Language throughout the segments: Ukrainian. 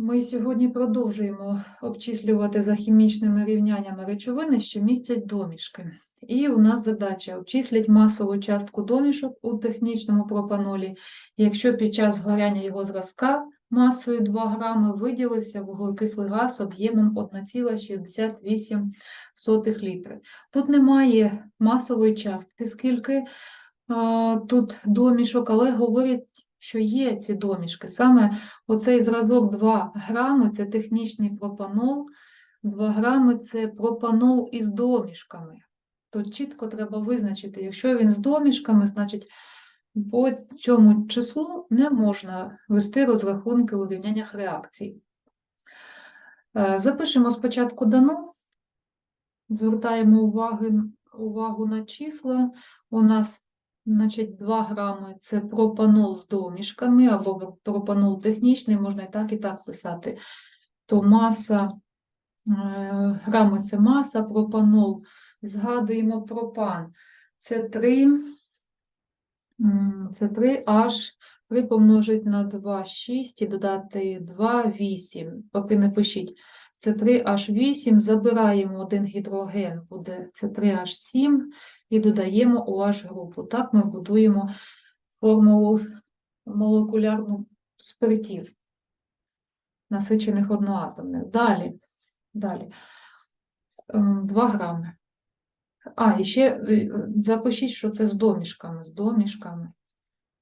Ми сьогодні продовжуємо обчислювати за хімічними рівняннями речовини, що містять домішки. І у нас задача обчисліть масову частку домішок у технічному пропанолі, якщо під час згоряння його зразка масою 2 грами виділився вуглекислий газ об'ємом 1,68 літри. Тут немає масової частки, скільки а, тут домішок, але говорять, що є ці домішки. Саме Оцей зразок 2 грами це технічний пропанол, 2 грами це пропанол із домішками. Тут чітко треба визначити, якщо він з домішками, значить по цьому числу не можна вести розрахунки у рівняннях реакцій. Е, Запишемо спочатку дано, звертаємо уваги, увагу на числа. У нас Значить, 2 грами це пропанол з домішками, або пропанол технічний, можна і так, і так писати. То маса, е, грами це маса, пропанол. Згадуємо пропан. Це 3, це 3 H, 3 помножить на 2, 6 і додати 2, 8. Поки не пишіть. Це 3H8, забираємо один гідроген, буде це 3H7 і додаємо OH групу. Так ми будуємо формулу молекулярну спиртів, насичених одноатомних. Далі, далі. 2 грами. А, і ще е, запишіть, що це з домішками, з домішками,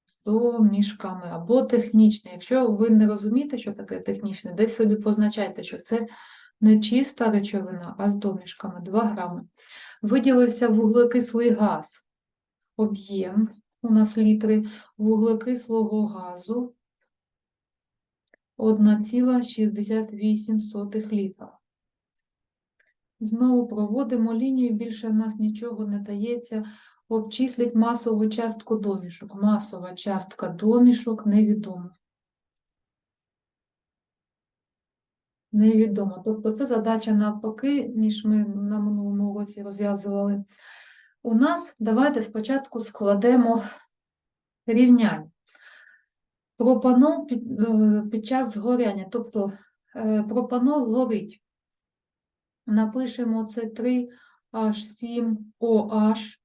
з домішками або технічне. Якщо ви не розумієте, що таке технічне, десь собі позначайте, що це не чиста речовина, а з домішками 2 грами. Виділився вуглекислий газ. Об'єм у нас літри вуглекислого газу 1,68 літра. Знову проводимо лінію, більше в нас нічого не дається. Обчисліть масову частку домішок. Масова частка домішок невідома. Невідомо. Тобто це задача навпаки, ніж ми на минулому році розв'язували. У нас давайте спочатку складемо рівняння. Пропанол під, е, під час згоряння, тобто е, пропанол горить. Напишемо це 3H7OH.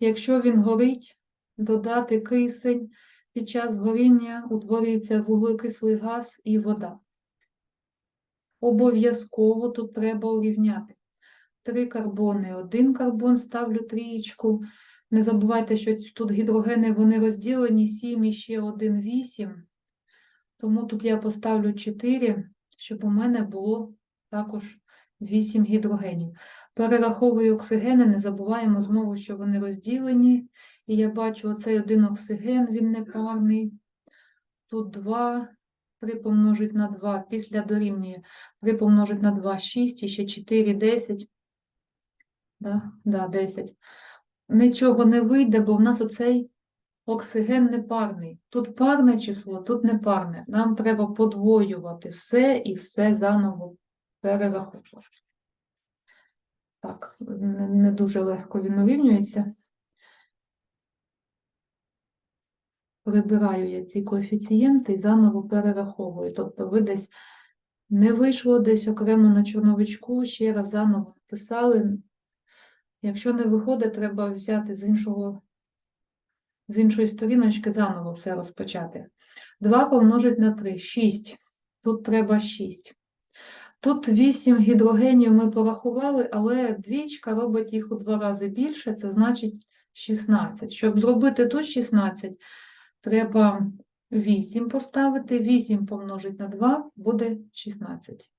Якщо він горить, додати кисень, під час горіння утворюється вуглекислий газ і вода. Обов'язково тут треба урівняти. Три карбони, один карбон, ставлю трієчку. Не забувайте, що тут гідрогени вони розділені 7 і ще 1, 8. Тому тут я поставлю 4, щоб у мене було також 8 гідрогенів. Перераховую оксигени, не забуваємо знову, що вони розділені. І я бачу оцей один оксиген, він непарний. Тут 2, 3 помножить на 2, після дорівнює 3 помножить на 2, 6, і ще 4, 10. Да, да, 10. Нічого не вийде, бо в нас оцей оксиген не парний. Тут парне число, тут не парне. Нам треба подвоювати все і все заново перераховувати. Так, не дуже легко він урівнюється. Прибираю я ці коефіцієнти і заново перераховую. Тобто ви десь не вийшло десь окремо на чорновичку, ще раз заново писали. Якщо не виходить, треба взяти з іншого, з іншої сторіночки заново все розпочати. 2 помножить на 3, 6. Тут треба 6. Тут 8 гідрогенів ми порахували, але двічка робить їх у два рази більше, це значить 16. Щоб зробити тут 16, треба 8 поставити, 8 помножить на 2 буде 16.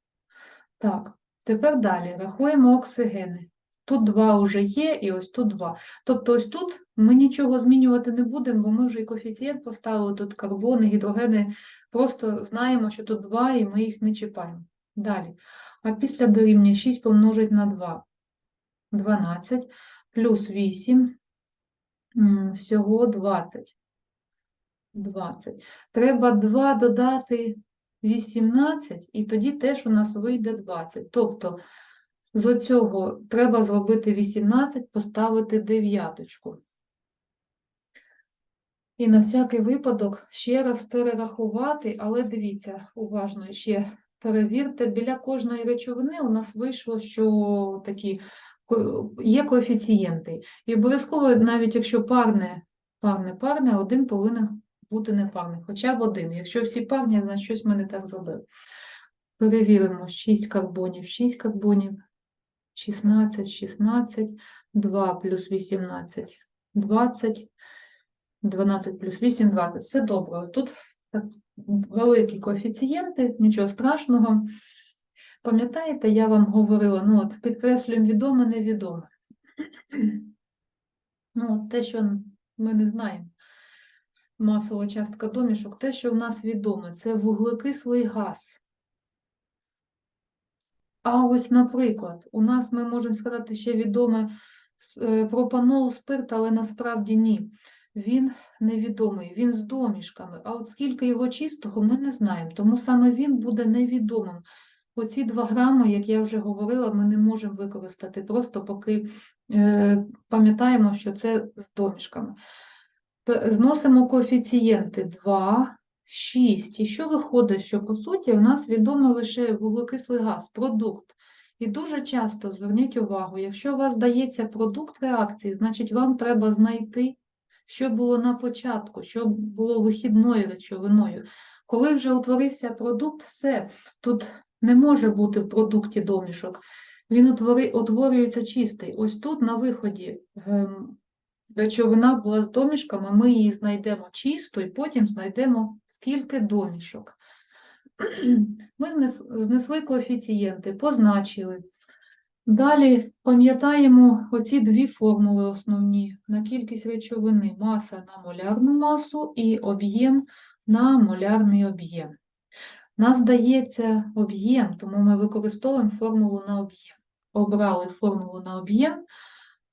Так, тепер далі рахуємо оксигени. Тут 2 вже є, і ось тут 2. Тобто ось тут ми нічого змінювати не будемо, бо ми вже і коефіцієнт поставили, тут карбони, гідрогени, просто знаємо, що тут 2, і ми їх не чіпаємо. Далі. А після дорівнює 6 помножить на 2. 12 плюс 8, всього 20. 20. Треба 2 додати 18, і тоді теж у нас вийде 20. Тобто з оцього треба зробити 18, поставити дев'яточку. І на всякий випадок ще раз перерахувати, але дивіться уважно ще перевірте, біля кожної речовини у нас вийшло, що такі є коефіцієнти. І обов'язково, навіть якщо парне, парне, парне, один повинен бути непарний, хоча б один. Якщо всі парні, значить щось ми не так зробили. Перевіримо 6 карбонів, 6 карбонів, 16, 16, 2 плюс 18, 20, 12 плюс 8, 20. Все добре. Тут великі коефіцієнти, нічого страшного. Пам'ятаєте, я вам говорила, ну от підкреслюємо відоме, невідоме. Ну, те, що ми не знаємо, масова частка домішок, те, що в нас відоме, це вуглекислий газ. А ось, наприклад, у нас ми можемо сказати ще відоме е, пропанол, спирт, але насправді ні. Він невідомий, він з домішками. А от скільки його чистого, ми не знаємо. Тому саме він буде невідомим. Оці 2 грами, як я вже говорила, ми не можемо використати, просто поки е, пам'ятаємо, що це з домішками. Зносимо коефіцієнти 2, 6. І що виходить, що по суті у нас відомий лише вуглекислий газ, продукт. І дуже часто зверніть увагу, якщо у вас дається продукт реакції, значить вам треба знайти, що було на початку, що було вихідною речовиною. Коли вже утворився продукт, все, тут не може бути в продукті домішок. Він утворюється чистий. Ось тут на виході ем, речовина була з домішками, ми її знайдемо чисто і потім знайдемо скільки домішок. Ми знес- внесли коефіцієнти, позначили. Далі пам'ятаємо оці дві формули основні на кількість речовини, маса на молярну масу і об'єм на молярний об'єм. Нас дається об'єм, тому ми використовуємо формулу на об'єм. Обрали формулу на об'єм,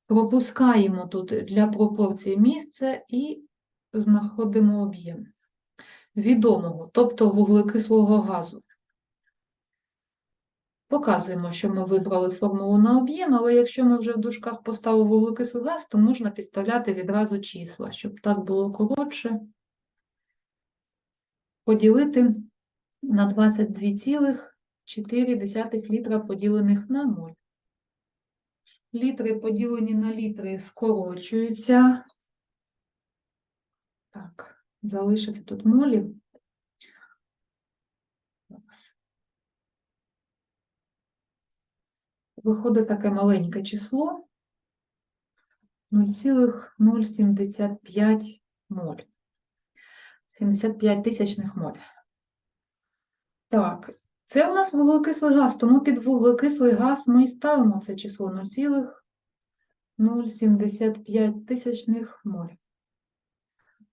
пропускаємо тут для пропорції місце і знаходимо об'єм відомого, тобто вуглекислого газу. Показуємо, що ми вибрали формулу на об'єм, але якщо ми вже в дужках поставили вуглекислий газ, то можна підставляти відразу числа, щоб так було коротше. Поділити на 22,4 літра поділених на 0. Літри поділені на літри скорочуються. Так, залишиться тут молів. Виходить таке маленьке число 0,075 моль. 75 тисячних моль. Так, це у нас вуглекислий газ, тому під вуглекислий газ ми і ставимо це число 0,075 тисячних моль.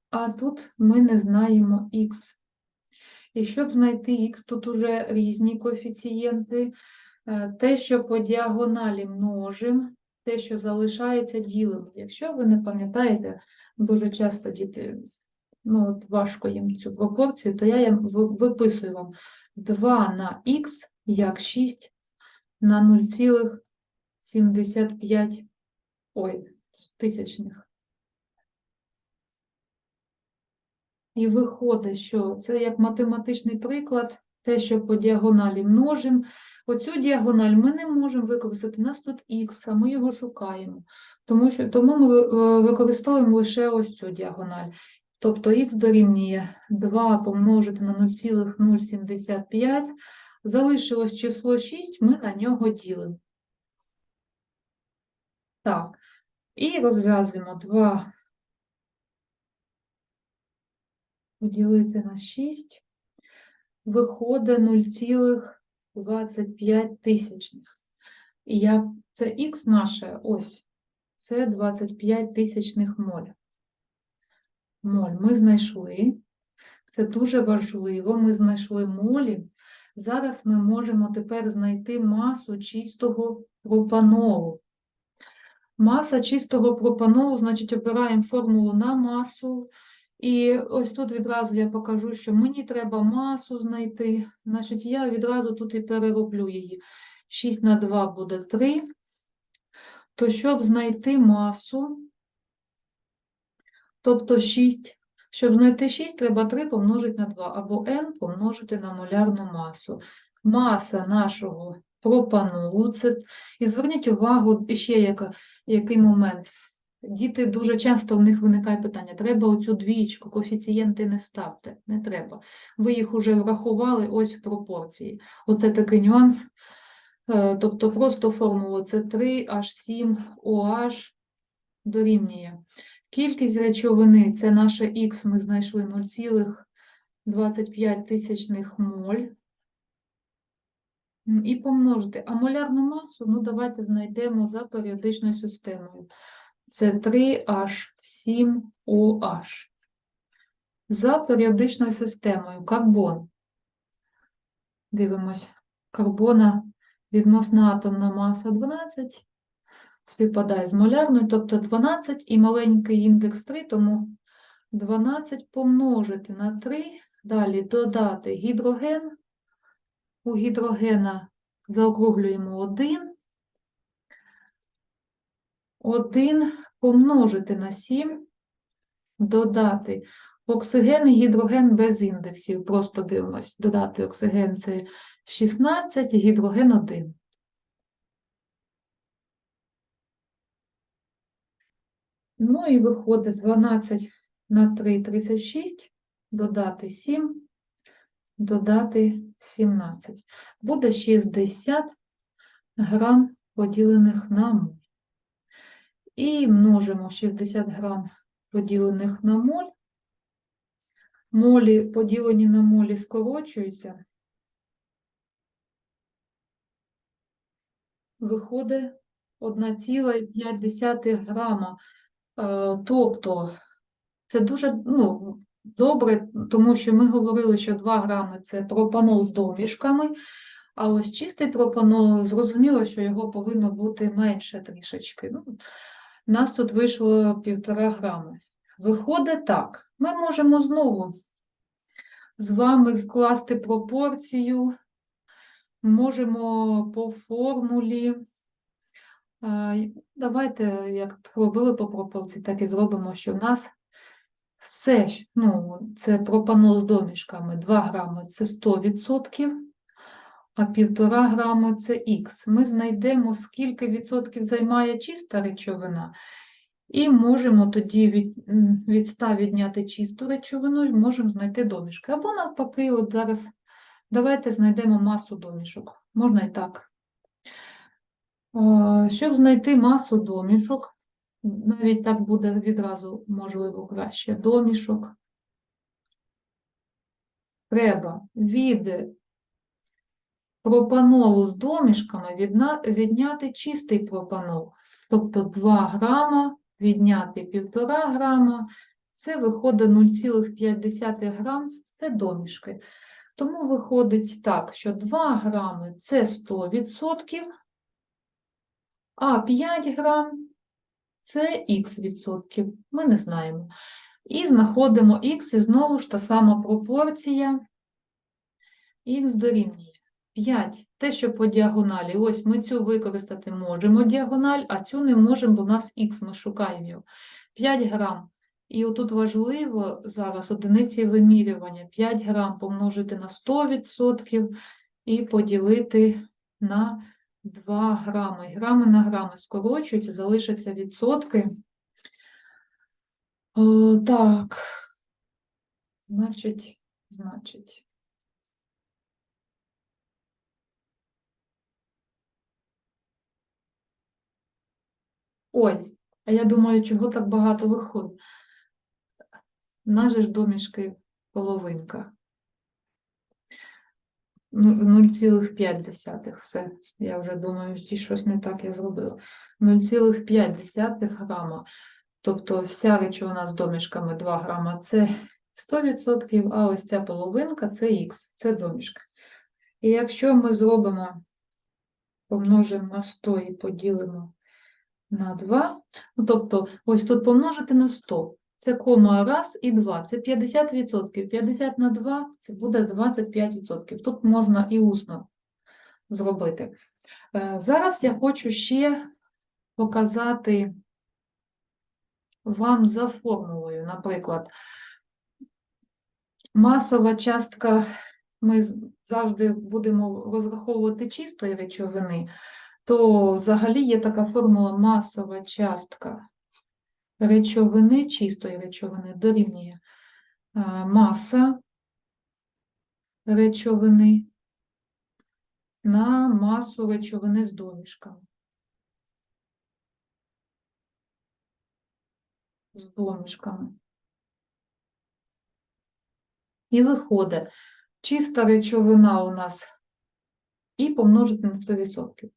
А тут ми не знаємо х. І щоб знайти х, тут уже різні коефіцієнти. Е, Те, що по діагоналі множим, те, що залишається, ділимо. Якщо ви не пам'ятаєте, дуже часто діти, ну, от важко їм цю пропорцію, то я виписую вам 2 на х як 6 на 0,75 ой, тисячних. І виходить, що це як математичний приклад, те, що по діагоналі множимо. Оцю діагональ ми не можемо використати, у нас тут х, а ми його шукаємо. Тому, що, тому ми е, використовуємо лише ось цю діагональ. Тобто х дорівнює 2 помножити на 0,075. Залишилось число 6, ми на нього ділимо. Так, і розв'язуємо 2 поділити на 6. Виходить 0,25 тисячних. І я, це х наше, ось, це 25 тисячних моль. Моль ми знайшли. Це дуже важливо. Ми знайшли молі. Зараз ми можемо тепер знайти масу чистого пропанолу. Маса чистого пропанолу, значить, обираємо формулу на масу. І ось тут відразу я покажу, що мені треба масу знайти. Значить, я відразу тут і перероблю її. 6 на 2 буде 3. То щоб знайти масу, тобто 6, Щоб знайти 6, треба 3 помножити на 2, або n помножити на молярну масу. Маса нашого пропанолу, це... і зверніть увагу ще яка, який момент. Діти дуже часто в них виникає питання, треба оцю двічку, коефіцієнти не ставте, не треба. Ви їх вже врахували ось в пропорції. Оце такий нюанс. Е, Тобто просто формулу це 3H7OH дорівнює. Кількість речовини це наше Х, ми знайшли 0,25 тисячних моль. І помножити. А молярну масу, ну давайте знайдемо за періодичною системою. Це 3H7OH. За періодичною системою карбон. Дивимось. Карбона відносна атомна маса 12 співпадає з молярною, тобто 12 і маленький індекс 3, тому 12 помножити на 3, далі додати гідроген. У гідрогена заокруглюємо 1. 1 помножити на 7, додати оксиген і гідроген без індексів. Просто дивимось. Додати оксиген це 16, гідроген 1. Ну і виходить 12 на 3 – 36, додати 7, додати 17. Буде 60 грам поділених на моль. І множимо 60 грам поділених на моль. Молі поділені на молі скорочуються. Виходить 1,5 грама. Е, Тобто це дуже ну, добре, тому що ми говорили, що 2 грами це пропанол з домішками, а ось чистий пропанол, зрозуміло, що його повинно бути менше трішечки. Ну, нас тут вийшло 1,5 грами. Виходить так, ми можемо знову з вами скласти пропорцію, можемо по формулі. Давайте, як робили по пропорції, так і зробимо, що в нас все, ну, це пропанол з домішками, 2 грами це 100%, а 1,5 грами це х. Ми знайдемо, скільки відсотків займає чиста речовина, і можемо тоді від, від 100 відняти чисту речовину і можемо знайти домішки. Або навпаки, от зараз давайте знайдемо масу домішок. Можна і так. Щоб знайти масу домішок, навіть так буде відразу можливо краще. Домішок. Треба від пропанолу з домішками відняти чистий пропанол. Тобто 2 грама відняти 1,5 грама, це виходить 0,5 грам, це домішки. Тому виходить так, що 2 грами – це 100%, а 5 грам – це х відсотків, ми не знаємо. І знаходимо х, і знову ж та сама пропорція, х дорівнює 5. Те, що по діагоналі, ось ми цю використати можемо діагональ, а цю не можемо, бо в нас х, ми шукаємо його. 5 грам. І отут важливо зараз одиниці вимірювання 5 грам помножити на 100% і поділити на 2 грами. Грами на грами скорочуються, залишаться відсотки. О, так, значить, значить. Ой, а я думаю, чого так багато виходить? Ж домішки половинка. Ну, 0,5. Все, я вже думаю, що щось не так я зробила. 0,5 грама. Тобто вся речовина з домішками 2 грама це 100%, а ось ця половинка це х, це домішка. І якщо ми зробимо, помножимо на 100 і поділимо на 2, ну, тобто ось тут помножити на 100, це кома 1 і 2, це 50%. 50 на 2 це буде 25%. Тут можна і усно зробити. Е, Зараз я хочу ще показати вам за формулою, наприклад, Масова частка, ми завжди будемо розраховувати чистої речовини, то взагалі є така формула масова частка речовини, чистої речовини дорівнює маса речовини на масу речовини з домішками. З домішками. І виходить, чиста речовина у нас і помножити на 100%.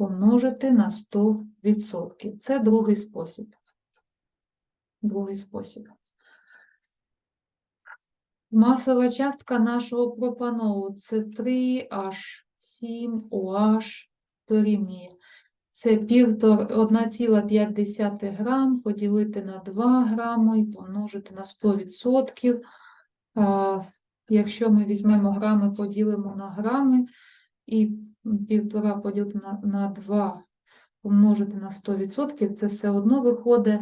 Помножити на 100%. Це другий спосіб. Другий спосіб. Масова частка нашого пропанову це 3H7OH дорівнює. Це півтор- 1,5 грам поділити на 2 грами і помножити на 100%. Якщо ми візьмемо грами, поділимо на грами і півтора поділити на, на 2 помножити на 100%, це все одно виходить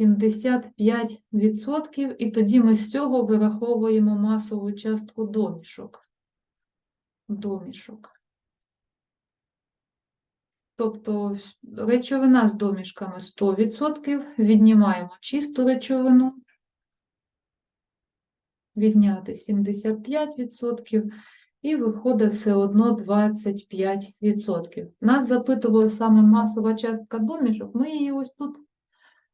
75%, і тоді ми з цього вираховуємо масову частку домішок. Домішок. Тобто речовина з домішками 100%, віднімаємо чисту речовину, відняти 75%, і виходить все одно 25%. Нас запитували саме масова частка домішок, ми її ось тут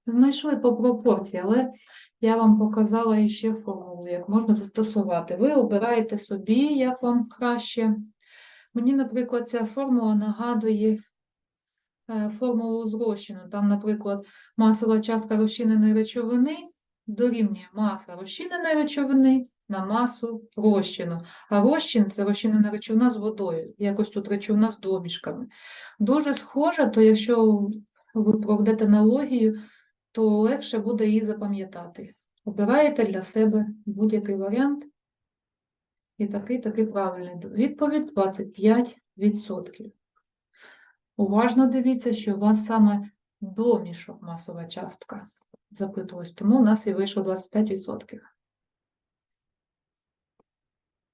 знайшли по пропорції, але я вам показала іще формулу, як можна застосувати. Ви обираєте собі, як вам краще. Мені, наприклад, ця формула нагадує е, формулу зрощену. Там, наприклад, масова частка розчиненої речовини дорівнює маса розчиненої речовини на масу розчину. А розчин – це розчинена речовина з водою. Якось тут речовина з домішками. Дуже схожа, то якщо ви проведете аналогію, то легше буде її запам'ятати. Обираєте для себе будь-який варіант. І такий, такий правильний. Відповідь 25%. Уважно дивіться, що у вас саме домішок масова частка запитувалась, тому у нас і вийшло 25%.